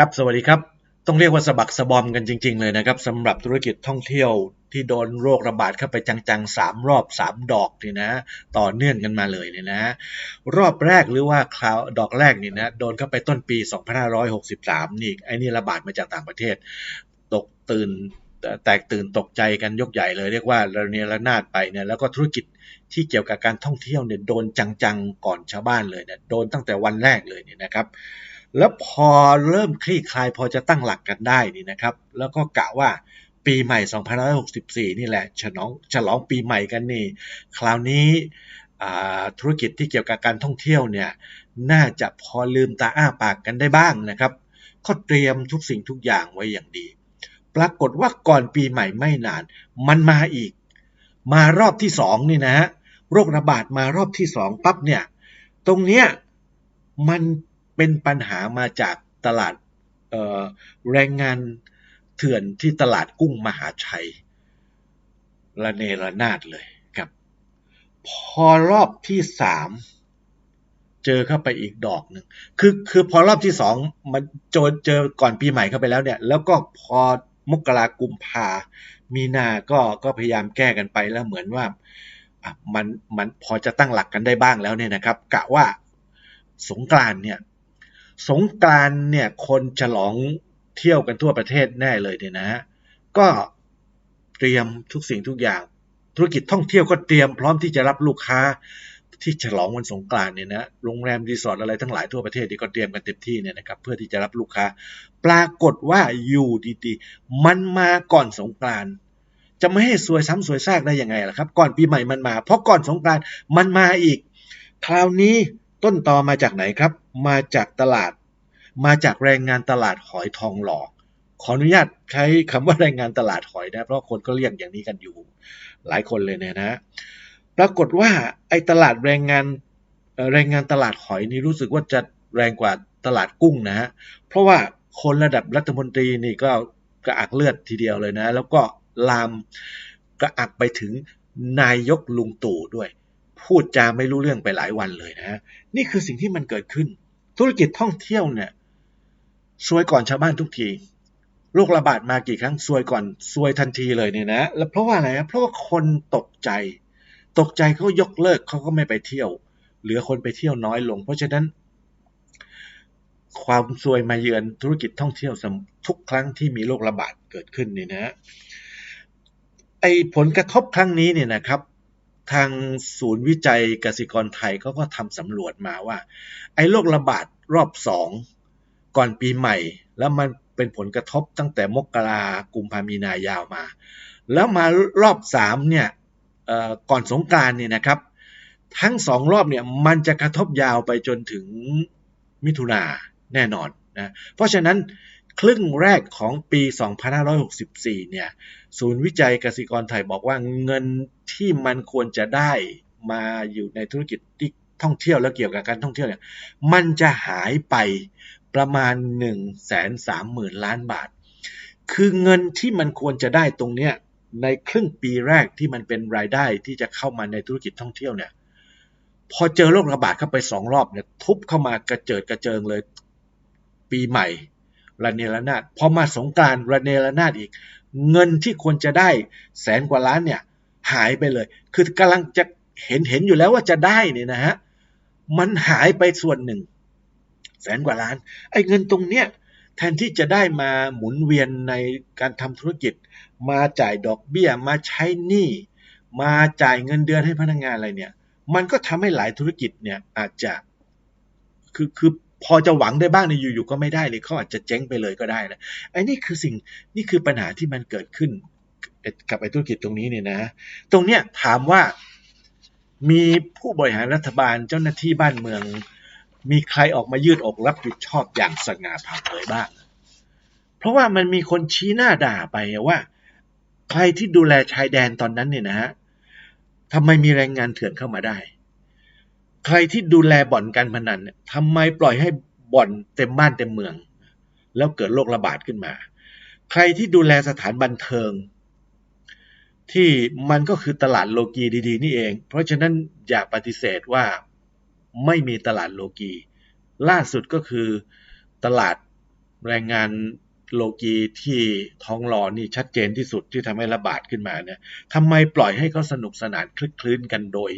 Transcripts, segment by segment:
ครับสวัสดีครับต้องเรียกว่าสะบักสะบอมกันจริง ๆ เลยนะครับสำหรับธุรกิจท่องเที่ยวที่โดนโรคระบาดเข้าไปจังๆสามรอบสามดอกนี่นะ ต่อเนื่องกันมาเลยเนี่ยนะ รอบแรกหรือว่าคราวดอกแรกนี่นะโดนเข้าไปต้นปี 2563 นี่ไอ้นี่ระบาดมาจากต่างประเทศ ตกตื่นแตกตื่นตกใจกันยกใหญ่เลย เรียกว่าระเนระนาดไปเนี่ยแล้วก็ธุรกิจที่เกี่ยวกับการท่องเที่ยวเนี่ยโดนจังๆก่อนชาวบ้านเลยเนี่ยโดนตั้งแต่วันแรกเลยเนี่ยนะครับ แล้วพอเริ่มคลี่คลายพอจะตั้งหลักกันได้นี่นะครับ แล้วก็กะว่าปีใหม่ 2564 นี่แหละฉลองฉลองปีใหม่กันนี่ คราวนี้ธุรกิจที่เกี่ยวกับการท่องเที่ยวเนี่ยน่าจะพอลืมตาอ้าปากกันได้บ้างนะครับเขาเตรียมทุกสิ่งทุกอย่างไว้อย่างดี ปรากฏว่าก่อนปีใหม่ไม่นาน มันมาอีก มารอบที่สองนี่นะฮะโรคระบาดมารอบที่สองปั๊บเนี่ย ตรงเนี้ยมัน เป็นปัญหามาจากตลาดแรงงานเถื่อนที่ตลาดกุ้งมหาชัยระเนระนาดเลยครับ พอรอบที่สามเจอเข้าไปอีกดอกหนึ่งคือคือพอรอบที่สองมันโจนเจอก่อนปีใหม่เข้าไปแล้วเนี่ย แล้วก็พอมกรากุมภามีนาก็ก็พยายามแก้กันไปแล้วเหมือนว่ามันมันพอจะตั้งหลักกันได้บ้างแล้วเนี่ยนะครับ กะว่าสงกรานเนี่ย สงกรานเนี่ยคนฉลองเที่ยวกันทั่วประเทศแน่เลยเนี่ยนะฮะก็เตรียมทุกสิ่งทุกอย่าง ธุรกิจท่องเที่ยวก็เตรียมพร้อมที่จะรับลูกค้าที่ฉลองวันสงกรานเนี่ยนะโรงแรมรีสอร์ทอะไรทั้งหลายทั่วประเทศนี่ก็เตรียมกันเต็มที่เนี่ยนะครับเพื่อที่จะรับลูกค้า ปรากฏว่าอยู่ดีๆมันมาก่อนสงกรานจะไม่ให้สวยซ้ำสวยซากได้ยังไงล่ะครับ ก่อนปีใหม่มันมา เพราะก่อนสงกรานมันมาอีก คราวนี้ต้นตอมาจากไหนครับ มาจากตลาด มาจากแรงงานตลาดหอยทองหล่อขออนุญาตใช้คำว่าแรงงานตลาดหอยนะเพราะคนก็เรียกอย่างนี้กันอยู่ หลายคนเลยเนี่ยนะ ปรากฏว่าไอ้ตลาดแรงงานแรงงานตลาดหอยนี่รู้สึกว่าจะแรงกว่าตลาดกุ้งนะฮะเพราะว่าคนระดับรัฐมนตรีนี่ก็กระอักเลือดทีเดียวเลยนะ แล้วก็ลามกระอักไปถึงนายกลุงตู่ด้วย พูดจาไม่รู้เรื่องไปหลายวันเลยนะ นี่คือสิ่งที่มันเกิดขึ้น ธุรกิจท่องเที่ยวเนี่ยซวยก่อนชาวบ้านทุกทีโรคระบาดมากี่ครั้งซวยก่อนซวยทันทีเลยเนี่ยนะ แล้วเพราะว่าอะไรเพราะว่าคนตกใจ ตกใจเขายกเลิกเขาก็ไม่ไปเที่ยว เหลือคนไปเที่ยวน้อยลง เพราะฉะนั้น ความซวยมาเยือนธุรกิจท่องเที่ยวทุกครั้งที่มีโรคระบาดเกิดขึ้นนี่นะไอผลกระทบครั้งนี้เนี่ยนะครับ ทางศูนย์วิจัยกสิกรไทยเขาก็ทำสำรวจมาว่า ไอ้โรคระบาดรอบสองก่อนปีใหม่ แล้วมันเป็นผลกระทบตั้งแต่มกรากุมภามีนายาวมา แล้วมารอบสามเนี่ยก่อนสงการเนี่ยนะครับ ทั้งสองรอบเนี่ยมันจะกระทบยาวไปจนถึงมิถุนาแน่นอนนะเพราะฉะนั้น ครึ่งแรกของปี 2564 เนี่ย ศูนย์วิจัยกสิกรไทยบอกว่าเงินที่มันควรจะได้มาอยู่ในธุรกิจที่ท่องเที่ยวและเกี่ยวกับการท่องเที่ยวเนี่ย มันจะหายไปประมาณ 1 3 0 0 0 0 ล้านบาท คือเงินที่มันควรจะได้ตรงเนี้ยในครึ่งปีแรกที่มันเป็นรายได้ที่จะเข้ามาในธุรกิจท่องเที่ยวเนี่ย พอเจอโรคระบาดเข้าไปสองรอบเนี่ยทุบเข้ามากระเจิดกระเจิงเลย ปีใหม่ ระเนระนาดพอมาสงการระเนระนาดอีก เงินที่ควรจะได้แสนกว่าล้านเนี่ยหายไปเลย คือกำลังจะเห็นเห็นอยู่แล้วว่าจะได้เนี่ยนะฮะมันหายไปส่วนหนึ่ง แสนกว่าล้าน ไอ้เงินตรงเนี้ยแทนที่จะได้มาหมุนเวียนในการทำธุรกิจ มาจ่ายดอกเบี้ยมาใช้หนี้มาจ่ายเงินเดือนให้พนักงงานอะไรเนี่ย มันก็ทำให้หลายธุรกิจเนี่ยอาจจะคือคือ พอจะหวังได้บ้างในอยู่ๆก็ไม่ได้เลยเขาอาจจะเจ๊งไปเลยก็ได้นะไอ้นี่คือสิ่งนี่คือปัญหาที่มันเกิดขึ้นกับไอ้ธุรกิจตรงนี้เนี่ยนะ ตรงเนี้ยถามว่ามีผู้บริหารรัฐบาลเจ้าหน้าที่บ้านเมือง มีใครออกมายืดอกรับผิดชอบอย่างสง่าผ่าเผยบ้าง เพราะว่ามันมีคนชี้หน้าด่าไปว่า ใครที่ดูแลชายแดนตอนนั้นเนี่ยนะฮะทำไมมีแรงงานเถื่อนเข้ามาได้ ใครที่ดูแลบ่อนการพนันเนี่ยทำไมปล่อยให้บ่อนเต็มบ้านเต็มเมือง แล้วเกิดโรคระบาดขึ้นมา ใครที่ดูแลสถานบันเทิง ที่มันก็คือตลาดโลกีดีๆ นี่เอง เพราะฉะนั้นอย่าปฏิเสธว่าไม่มีตลาดโลกี ล่าสุดก็คือตลาดแรงงานโลกีที่ท้องรอนี่ชัดเจนที่สุดที่ทำให้ระบาดขึ้นมาเนี่ยทำไมปล่อยให้เขาสนุกสนานคลึกคลื้นกันโดย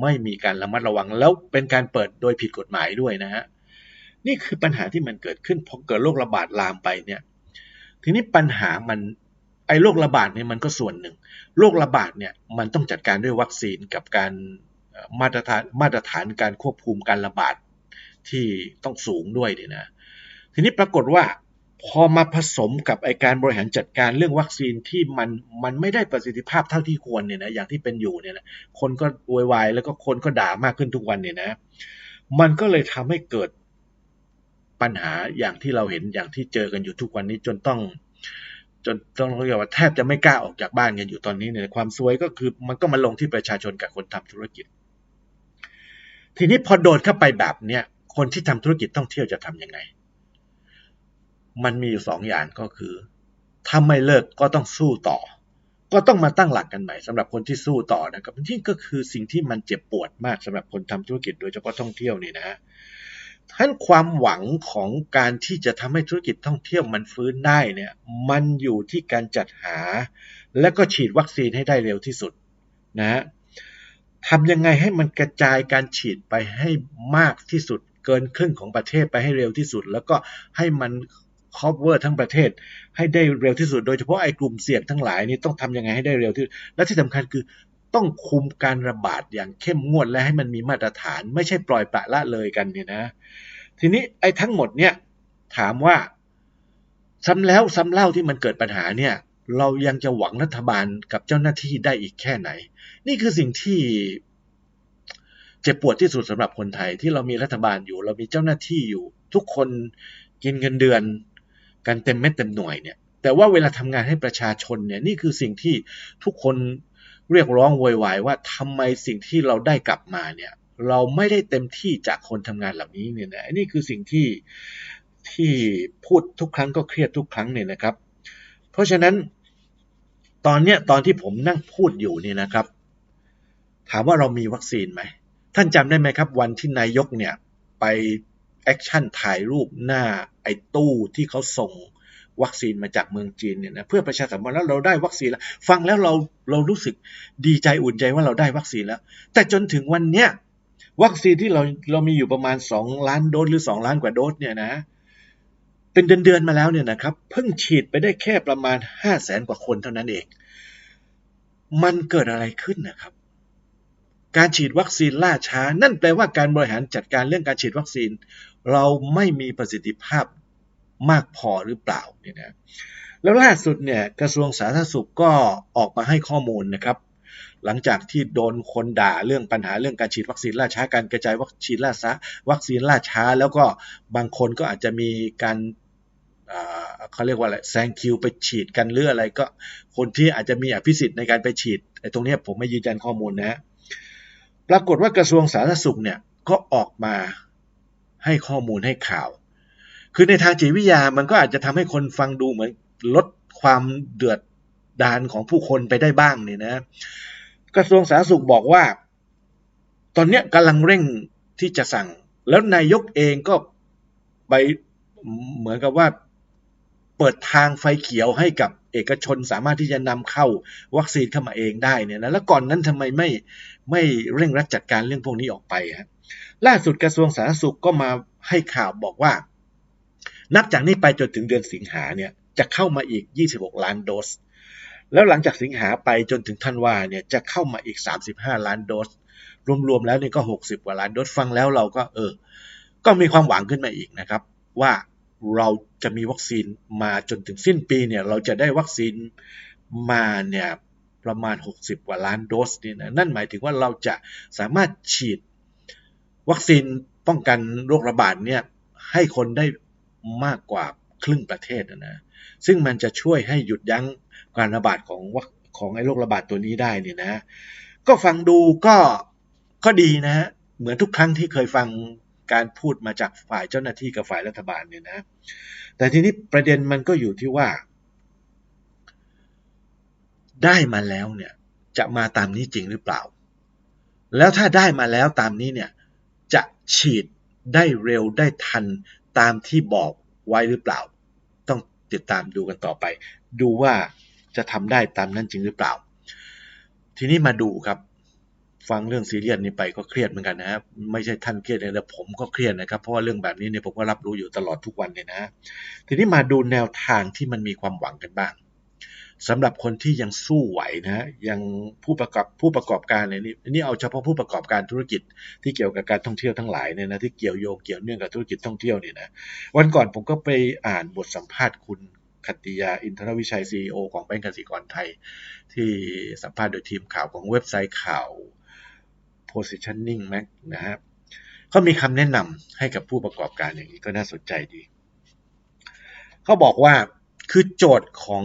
ไม่มีการระมัดระวังแล้วเป็นการเปิดโดยผิดกฎหมายด้วยนะฮะนี่คือปัญหาที่มันเกิดขึ้นพอเกิดโรคระบาดลามไปเนี่ยทีนี้ปัญหามันไอ้โรคระบาดเนี่ยมันก็ส่วนหนึ่งโรคระบาดเนี่ยมันต้องจัดการด้วยวัคซีนกับการมาตรฐานมาตรฐานการควบคุมการระบาดที่ต้องสูงด้วยเนี่ยนะทีนี้ปรากฏว่า พอมาผสมกับไอการบริหารจัดการเรื่องวัคซีนที่มันมันไม่ได้ประสิทธิภาพเท่าที่ควรเนี่ยนะอย่างที่เป็นอยู่เนี่ยนะคนก็วอยวายแล้วก็คนก็ด่ามากขึ้นทุกวันเนี่ยนะ มันก็เลยทำให้เกิดปัญหาอย่างที่เราเห็นอย่างที่เจอกันอยู่ทุกวันนี้จนต้องจนต้องเรียกว่าแทบจะไม่กล้าออกจากบ้านกันอยู่ตอนนี้เนี่ยความซวยก็คือมันก็มาลงที่ประชาชนกับคนทำธุรกิจ ทีนี้พอโดนเข้าไปแบบเนี้ยคนที่ทำธุรกิจท่องเที่ยวจะทํำยังไง มันมีอยู่สองอย่างก็คือถ้าไม่เลิกก็ต้องสู้ต่อ ก็ต้องมาตั้งหลักกันใหม่สำหรับคนที่สู้ต่อนะครับที่ก็คือสิ่งที่มันเจ็บปวดมากสำหรับคนทำธุรกิจโดยเฉพาะท่องเที่ยวนี่นะฮะท่านความหวังของการที่จะทำให้ธุรกิจท่องเที่ยวมันฟื้นได้เนี่ยมันอยู่ที่การจัดหา และก็ฉีดวัคซีนให้ได้เร็วที่สุดนะทำยังไงให้มันกระจายการฉีดไปให้มากที่สุด เกินครึ่งของประเทศไปให้เร็วที่สุด แล้วก็ให้มัน cover ทั้งประเทศ ให้ได้เร็วที่สุด โดยเฉพาะไอ้กลุ่มเสี่ยงทั้งหลายนี่ต้องทำยังไงให้ได้เร็วที่และที่สำคัญคือต้องคุมการระบาดอย่างเข้มงวดและให้มันมีมาตรฐาน ไม่ใช่ปล่อยปละละเลยกันเนี่ยนะ ทีนี้ไอ้ทั้งหมดเนี่ยถามว่า ซ้ำแล้วซ้ำเล่าที่มันเกิดปัญหาเนี่ย เรายังจะหวังรัฐบาลกับเจ้าหน้าที่ได้อีกแค่ไหน นี่คือสิ่งที่เจ็บปวดที่สุดสำหรับคนไทยที่เรามีรัฐบาลอยู่ เรามีเจ้าหน้าที่อยู่ ทุกคนกินเงินเดือน กันเต็มเม็ดเต็มหน่วยเนี่ยแต่ว่าเวลาทำงานให้ประชาชนเนี่ยนี่คือสิ่งที่ทุกคนเรียกร้องโวยวายว่าทำไมสิ่งที่เราได้กลับมาเนี่ยเราไม่ได้เต็มที่จากคนทำงานเหล่านี้เนี่ยนะนี่คือสิ่งที่ที่พูดทุกครั้งก็เครียดทุกครั้งเนี่ยนะครับ เพราะฉะนั้นตอนเนี้ยตอนที่ผมนั่งพูดอยู่เนี่ยนะครับ ถามว่าเรามีวัคซีนไหมท่านจำได้ไหมครับ วันที่นายกเนี่ยไป แอคชั่นถ่ายรูปหน้าไอ้ตู้ที่เขาส่งวัคซีนมาจากเมืองจีนเนี่ยนะเพื่อประชาสัมพันธ์แล้วเราได้วัคซีนแล้วฟังแล้วเราเรารู้สึกดีใจอุ่นใจว่าเราได้วัคซีนแล้ว แต่จนถึงวันเนี้ยวัคซีนที่เราเรามีอยู่ประมาณ 2 ล้านโดสหรือ 2 ล้านกว่าโดสเนี่ยนะเป็นเดือนเดือนมาแล้วเนี่ยนะครับเพิ่งฉีดไปได้แค่ประมาณ 5 0 0แสนกว่าคนเท่านั้นเอง มันเกิดอะไรขึ้นนะครับ การฉีดวัคซีนล่าช้า นั่นแปลว่าการบริหารจัดการเรื่องการฉีดวัคซีน เราไม่มีประสิทธิภาพมากพอหรือเปล่าเนี่ยนะแล้วล่าสุดเนี่ยกระทรวงสาธารณสุขก็ออกมาให้ข้อมูลนะครับ หลังจากที่โดนคนด่าเรื่องปัญหาเรื่องการฉีดวัคซีนล่าช้าการกระจายวัคซีนล่าช้าวัคซีนล่าช้า แล้วก็บางคนก็อาจจะมีการเขาเรียกว่าอะไรแซงคิวไปฉีดกันหรืออะไรก็ คนที่อาจจะมีอภิสิทธิ์ในการไปฉีดไอ้ตรงนี้ผมไม่ยืนยันข้อมูลนะปรากฏว่ากระทรวงสาธารณสุขเนี่ยก็ออกมา ให้ข้อมูลให้ข่าว คือในทางจิตวิทยามันก็อาจจะทำให้คนฟังดูเหมือนลดความเดือดดานของผู้คนไปได้บ้างเนี่ยนะ กระทรวงสาธารณสุขบอกว่า ตอนนี้กำลังเร่งที่จะสั่ง แล้วนายกเองก็ไปเหมือนกับว่าเปิดทางไฟเขียวให้กับเอกชนสามารถที่จะนำเข้าวัคซีนเข้ามาเองได้เนี่ยนะแล้วก่อนนั้นทำไมไม่ไม่เร่งรัดจัดการเรื่องพวกนี้ออกไปฮะ ล่าสุดกระทรวงสาธารณสุขก็มาให้ข่าวบอกว่า นับจากนี้ไปจนถึงเดือนสิงหาเนี่ยจะเข้ามาอีก 26 ล้านโดส แล้วหลังจากสิงหาไปจนถึงธันวาเนี่ยจะเข้ามาอีก 35 ล้านโดส รวมๆแล้วนี่ก็ 60 กว่าล้านโดส ฟังแล้วเราก็เออ ก็มีความหวังขึ้นมาอีกนะครับ ว่าเราจะมีวัคซีนมาจนถึงสิ้นปีเนี่ยเราจะได้วัคซีนมาเนี่ยประมาณ 60 กว่าล้านโดสนี่นะนั่นหมายถึงว่าเราจะสามารถฉีด วัคซีนป้องกันโรคระบาดเนี่ยให้คนได้มากกว่าครึ่งประเทศนะซึ่งมันจะช่วยให้หยุดยั้งการระบาดของของไอ้โรคระบาดตัวนี้ได้เนี่ยนะ ก็ฟังดูก็ก็ดีนะฮะเหมือนทุกครั้งที่เคยฟังการพูดมาจากฝ่ายเจ้าหน้าที่กับฝ่ายรัฐบาลเนี่ยนะ แต่ทีนี้ประเด็นมันก็อยู่ที่ว่า ได้มาแล้วเนี่ยจะมาตามนี้จริงหรือเปล่า แล้วถ้าได้มาแล้วตามนี้เนี่ย ฉีดได้เร็วได้ทันตามที่บอกไว้หรือเปล่า ต้องติดตามดูกันต่อไป ดูว่าจะทำได้ตามนั้นจริงหรือเปล่า ทีนี้มาดูครับ ฟังเรื่องซีเรียสนี้ไปก็เครียดเหมือนกันนะครับไม่ใช่ท่านเครียดเลยแต่ผมก็เครียดนะครับ เพราะว่าเรื่องแบบนี้เนี่ยผมก็รับรู้อยู่ตลอดทุกวันเลยนะ ทีนี้มาดูแนวทางที่มันมีความหวังกันบ้าง สำหรับคนที่ยังสู้ไหวนะยังผู้ประกอบผู้ประกอบการเนี่ยนี่นี่เอาเฉพาะผู้ประกอบการธุรกิจที่เกี่ยวกับการท่องเที่ยวทั้งหลายเนี่ยนะที่เกี่ยวโยงเกี่ยวเนื่องกับธุรกิจท่องเที่ยวเนี่ยนะวันก่อนผมก็ไปอ่านบทสัมภาษณ์คุณคติยาอินทรวิชัย CEO ของแบงก์กสิกรไทย ที่สัมภาษณ์โดยทีมข่าวของเว็บไซต์ข่าว Positioning Mac นะฮะเขามีคำแนะนำให้กับผู้ประกอบการอย่างนี้ก็น่าสนใจดี เขาบอกว่าคือโจทย์ของ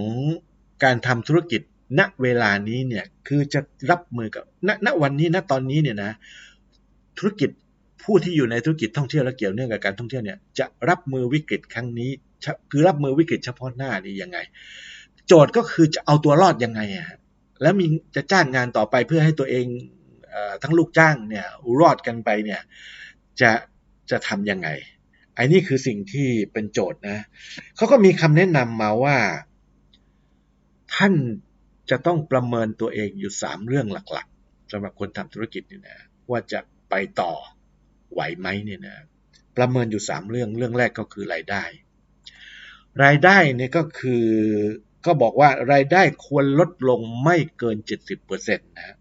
การทำธุรกิจณเวลานี้เนี่ยคือจะรับมือกับณณวันนี้ณตอนนี้เนี่ยนะธุรกิจผู้ที่อยู่ในธุรกิจท่องเที่ยวและเกี่ยวเนื่องกับการท่องเที่ยวเนี่ยจะรับมือวิกฤตครั้งนี้ คือรับมือวิกฤตเฉพาะหน้านี้ยังไง โจทย์ก็คือจะเอาตัวรอดยังไงอะแล้วมีจะจ้างงานต่อไปเพื่อให้ตัวเองทั้งลูกจ้างเนี่ยรอดกันไปเนี่ยจะจะทำยังไงไอ้นี่คือสิ่งที่เป็นโจทย์นะเขาก็มีคำแนะนำมาว่า ท่านจะต้องประเมินตัวเองอยู่ 3 เรื่องหลักๆสำหรับคนทำธุรกิจเนี่ยนะว่าจะไปต่อไหวไหมเนี่ยนะประเมินอยู่ 3 เรื่องเรื่องแรกก็คือรายได้ รายได้เนี่ยก็คือก็บอกว่ารายได้ควรลดลงไม่เกิน 70%นะ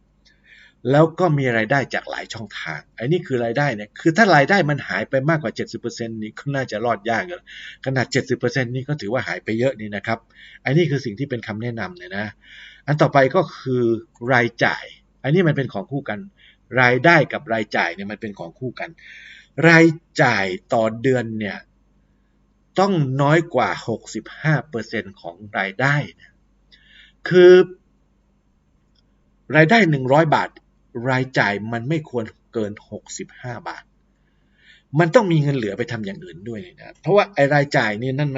แล้วก็มีรายได้จากหลายช่องทางไอ้นี่คือรายได้เนี่ย คือถ้ารายได้มันหายไปมากกว่า 70%นี่ก็น่าจะรอดยากเลยขนาด 70%นี่ก็ถือว่าหายไปเยอะนี่นะครับไอ้นี่คือสิ่งที่เป็นคำแนะนำเนี่ยนะ อันต่อไปก็คือรายจ่าย อันนี้มันเป็นของคู่กัน รายได้กับรายจ่ายเนี่ยมันเป็นของคู่กัน รายจ่ายต่อเดือนเนี่ยต้องน้อยกว่า 65%ของรายได้นะคือรายได้ 100 บาท รายจ่ายมันไม่ควรเกิน 65 บาท มันต้องมีเงินเหลือไปทำอย่างอื่นด้วยนะเพราะว่าไอ้รายจ่ายนี่นั่น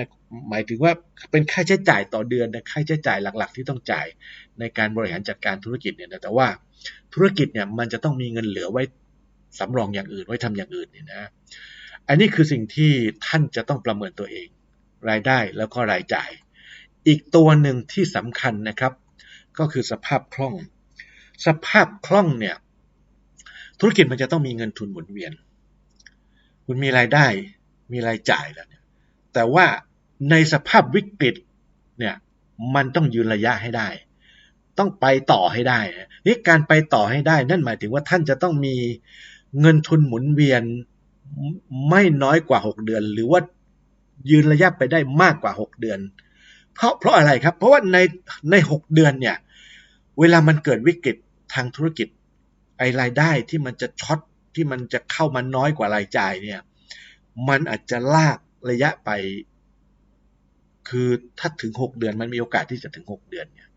หมายถึงว่าเป็นค่าใช้จ่ายต่อเดือนนะค่าใช้จ่ายหลัก ๆ ที่ต้องจ่ายในการบริหารจัดการธุรกิจเนี่ยนะแต่ว่าธุรกิจเนี่ยมันจะต้องมีเงินเหลือไว้สำรองอย่างอื่นไว้ทำอย่างอื่นเนี่ยนะอันนี้คือสิ่งที่ท่านจะต้องประเมินตัวเอง รายได้แล้วก็รายจ่าย อีกตัวหนึ่งที่สำคัญนะครับ ก็คือสภาพคล่อง สภาพคล่องเนี่ยธุรกิจมันจะต้องมีเงินทุนหมุนเวียน คุณมีรายได้มีรายจ่ายแล้วเนี่ยแต่ว่าในสภาพวิกฤตเนี่ยมันต้องยืนระยะให้ได้ ต้องไปต่อให้ได้นี่การไปต่อให้ได้ นั่นหมายถึงว่าท่านจะต้องมีเงินทุนหมุนเวียนไม่น้อยกว่า 6 เดือน หรือว่ายืนระยะไปได้มากกว่า 6 เดือน เพราะเพราะอะไรครับ เพราะว่าในใน6เดือนเนี่ยเวลามันเกิดวิกฤต ทางธุรกิจไอรายได้ที่มันจะช็อตที่มันจะเข้ามาน้อยกว่ารายจ่ายเนี่ยมันอาจจะลากระยะไป คือถ้าถึง 6 เดือนมันมีโอกาสที่จะถึง 6 เดือนเนี่ย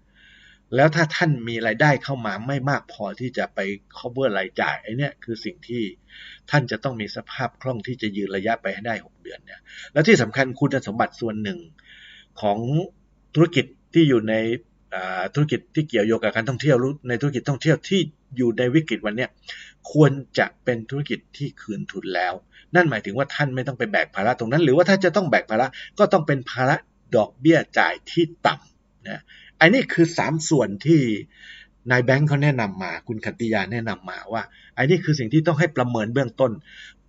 แล้วถ้าท่านมีรายได้เข้ามาไม่มากพอที่จะไป cover รายจ่ายไอ้นี่คือสิ่งที่ท่านจะต้องมีสภาพคล่องที่จะยืนระยะไปให้ได้ 6 เดือนเนี่ยแล้วที่สำคัญคุณสมบัติส่วนหนึ่งของธุรกิจที่อยู่ใน ธุรกิจที่เกี่ยวโยงกับการท่องเที่ยวในธุรกิจท่องเที่ยวที่อยู่ในวิกฤตวันนี้ควรจะเป็นธุรกิจที่คืนทุนแล้ว นั่นหมายถึงว่าท่านไม่ต้องไปแบกภาระตรงนั้น หรือว่าถ้าจะต้องแบกภาระก็ต้องเป็นภาระดอกเบี้ยจ่ายที่ต่ำนะอันนี้คือ 3 ส่วนที่นายแบงค์เขาแนะนำมา คุณขัตติยาแนะนำมาว่าอันนี้คือสิ่งที่ต้องให้ประเมินเบื้องต้น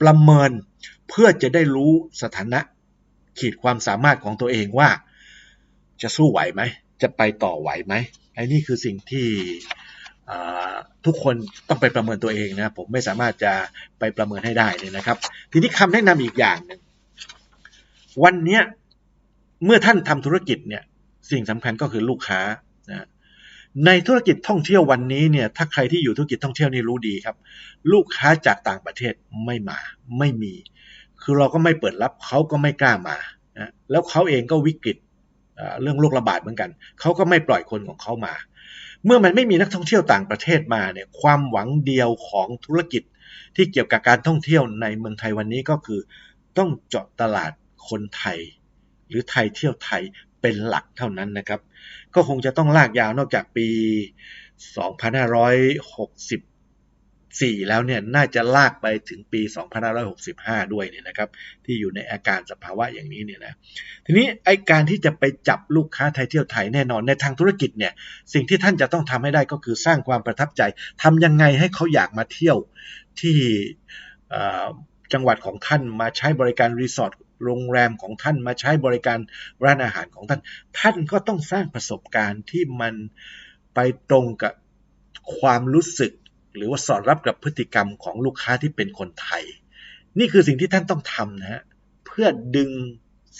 ประเมินเพื่อจะได้รู้สถานะ ขีดความสามารถของตัวเองว่า จะสู้ไหวไหม จะไปต่อไหวไหมไอ้นี่คือสิ่งที่ทุกคนต้องไปประเมินตัวเองนะผมไม่สามารถจะไปประเมินให้ได้เลยนะครับ ทีนี้คำแนะนำอีกอย่างหนึ่งวันนี้เมื่อท่านทำธุรกิจเนี่ยสิ่งสำคัญก็คือลูกค้านะในธุรกิจท่องเที่ยววันนี้เนี่ยถ้าใครที่อยู่ธุรกิจท่องเที่ยวนี่รู้ดีครับ ลูกค้าจากต่างประเทศไม่มาไม่มี คือเราก็ไม่เปิดรับเขาก็ไม่กล้ามานะแล้วเขาเองก็วิกฤต เรื่องโรคระบาดเหมือนกันเขาก็ไม่ปล่อยคนของเขามา เมื่อมันไม่มีนักท่องเที่ยวต่างประเทศมาเนี่ยความหวังเดียวของธุรกิจที่เกี่ยวกับการท่องเที่ยวในเมืองไทยวันนี้ก็คือ ต้องเจาะตลาดคนไทย หรือไทยเที่ยวไทยเป็นหลักเท่านั้นนะครับ ก็คงจะต้องลากยาวนอกจากปี 2560 4 แล้วเนี่ยน่าจะลากไปถึงปี 2565 ด้วยเนี่ยนะครับที่อยู่ในอาการสภาวะอย่างนี้เนี่ยนะทีนี้ไอการที่จะไปจับลูกค้าไทยเที่ยวไทยแน่นอนในทางธุรกิจเนี่ยสิ่งที่ท่านจะต้องทำให้ได้ก็คือสร้างความประทับใจทำยังไงให้เขาอยากมาเที่ยวที่จังหวัดของท่านมาใช้บริการรีสอร์ทโรงแรมของท่านมาใช้บริการร้านอาหารของท่าน ท่านก็ต้องสร้างประสบการณ์ที่มันไปตรงกับความรู้สึก หรือว่าสอดรับกับพฤติกรรมของลูกค้าที่เป็นคนไทย นี่คือสิ่งที่ท่านต้องทำนะฮะเพื่อดึง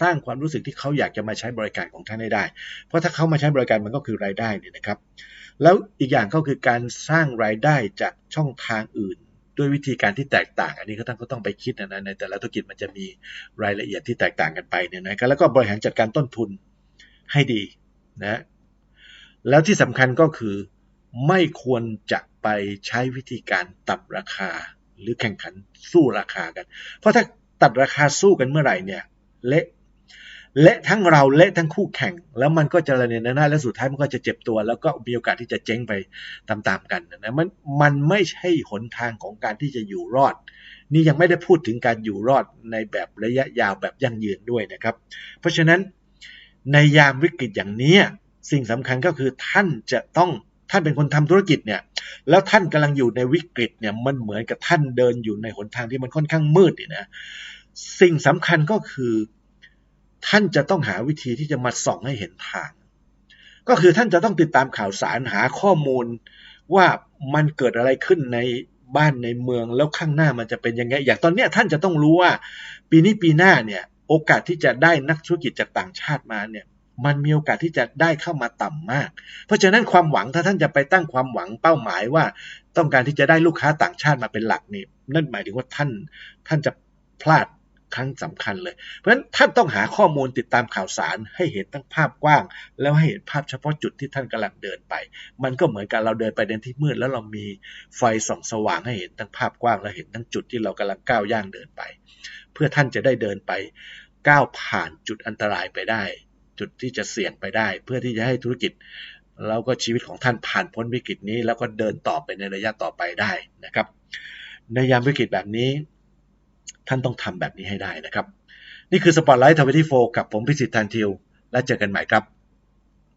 สร้างความรู้สึกที่เขาอยากจะมาใช้บริการของท่านได้ได้ เพราะถ้าเขามาใช้บริการมันก็คือรายได้เนี่ยนะครับ แล้วอีกอย่างก็คือการสร้างรายได้จากช่องทางอื่น ด้วยวิธีการที่แตกต่าง อันนี้ก็ท่านก็ต้องไปคิดนะในแต่ละธุรกิจมันจะมีรายละเอียดที่แตกต่างกันไปเนี่ยนะครับแล้วก็บริหารจัดการต้นทุนให้ดีนะ แล้วที่สำคัญก็คือไม่ควรจะ ไปใช้วิธีการตัดราคาหรือแข่งขันสู้ราคากัน เพราะถ้าตัดราคาสู้กันเมื่อไหร่เนี่ยเละเละทั้งเราเละทั้งคู่แข่ง แล้วมันก็จะระเนระนาดและสุดท้ายมันก็จะเจ็บตัว แล้วก็มีโอกาสที่จะเจ๊งไปตามๆกันนะมันมันไม่ใช่หนทางของการที่จะอยู่รอด นี่ยังไม่ได้พูดถึงการอยู่รอดในแบบระยะยาวแบบยั่งยืนด้วยนะครับ เพราะฉะนั้นในยามวิกฤตอย่างนี้สิ่งสำคัญก็คือท่านจะต้อง ท่านเป็นคนทำธุรกิจเนี่ยแล้วท่านกำลังอยู่ในวิกฤตเนี่ยมันเหมือนกับท่านเดินอยู่ในหนทางที่มันค่อนข้างมืดเนี่ยนะสิ่งสำคัญก็คือ ท่านจะต้องหาวิธีที่จะมาส่องให้เห็นทาง ก็คือท่านจะต้องติดตามข่าวสารหาข้อมูลว่ามันเกิดอะไรขึ้นในบ้านในเมืองแล้วข้างหน้ามันจะเป็นยังไง อย่างตอนนี้ท่านจะต้องรู้ว่า ปีนี้ปีหน้าเนี่ยโอกาสที่จะได้นักธุรกิจจากต่างชาติมาเนี่ย มันมีโอกาสที่จะได้เข้ามาต่ำมาก เพราะฉะนั้นความหวังถ้าท่านจะไปตั้งความหวังเป้าหมายว่า ต้องการที่จะได้ลูกค้าต่างชาติมาเป็นหลักนี่นั่นหมายถึงว่าท่านท่านจะพลาดครั้งสำคัญเลย เพราะฉะนั้นท่านต้องหาข้อมูลติดตามข่าวสารให้เห็นทั้งภาพกว้าง แล้วให้เห็นภาพเฉพาะจุดที่ท่านกำลังเดินไป มันก็เหมือนกับเราเดินไปในที่มืด แล้วเรามีไฟส่องสว่างให้เห็นทั้งภาพกว้าง และเห็นทั้งจุดที่เรากำลังก้าวย่างเดินไป เพื่อท่านจะได้เดินไปก้าวผ่านจุดอันตรายไปได้ จุดที่จะเสี่ยงไปได้ เพื่อที่จะให้ธุรกิจ แล้วก็ชีวิตของท่านผ่านพ้นวิกฤตนี้ แล้วก็เดินต่อไปในระยะต่อไปได้นะครับ ในยามวิกฤตแบบนี้ ท่านต้องทำแบบนี้ให้ได้นะครับ นี่คือสปอตไลท์ทวิตี้โฟกับผมพิสิทธิ์ทันทิว และเจอกันใหม่ครับ